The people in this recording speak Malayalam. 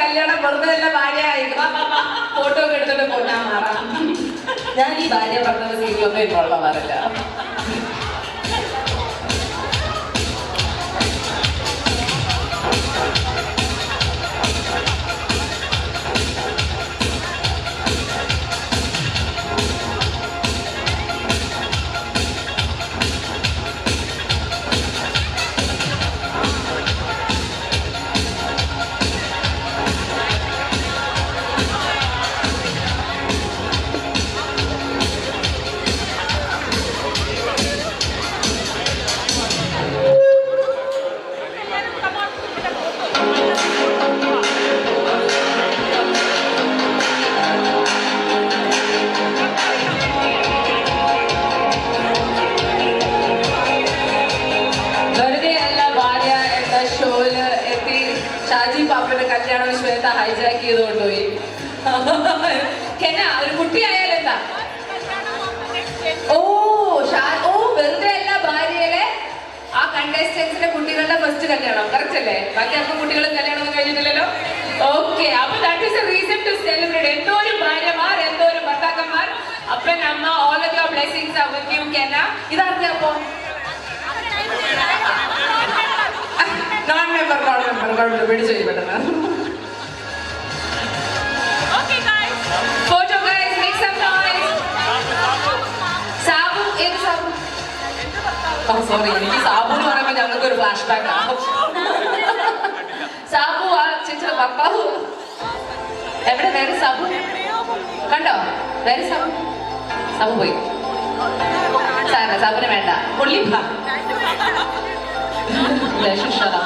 കല്യാണം ഫോട്ടോ ഒക്കെ എടുത്തിട്ട് കൊണ്ടാ മാറാം. ഞാൻ ഈ ഭാര്യ ഭർത്താവ് ഇപ്പോൾ ഇൻവോൾവ് കല്യാണം ശ്വേത ഹൈജാക്ക് ചെയ്ത് കൊണ്ടുപോയി. എന്നാ ഒരു കുട്ടിയായാലെന്താ ഓ ഷാ- ഓ വെറുതെ അല്ല ഭാര്യയിലെ ആ കണ്ടസ്റ്റൻസിന്റെ കുട്ടികളുടെ ഫസ്റ്റ് കല്യാണം കറക്റ്റ് അല്ലേ? ബാക്കി അപ്പൊ കുട്ടികളും കല്യാണം കഴിഞ്ഞിട്ടില്ലല്ലോ? ഓക്കെ അപ്പൊ that is a reason to celebrate എന്തോരം ഭാര്യമാർ എന്തോരം ഭർത്താക്കന്മാർ അപ്പൻ അമ്മ ഓൾ ഓഫ് യുവർ ബ്ലെസ്സിങ്സ് അവർ യു കെന. ഇതാർക്കാ സോറി എനിക്ക് സാബു എന്ന് പറയുമ്പോൾ ഞങ്ങൾക്ക് ഒരു ഫ്ലാഷ് ബാക്ക് ആണ് സാബു ആ ചേച്ചിയുടെ ഭർത്താവ് എവിടെ വേറെ സാബു കണ്ടോ വേറെ സാബു സാബു പോയി സാറിന് സാബുനെ വേണ്ട പുള്ളി ഭാ ശുശ്രത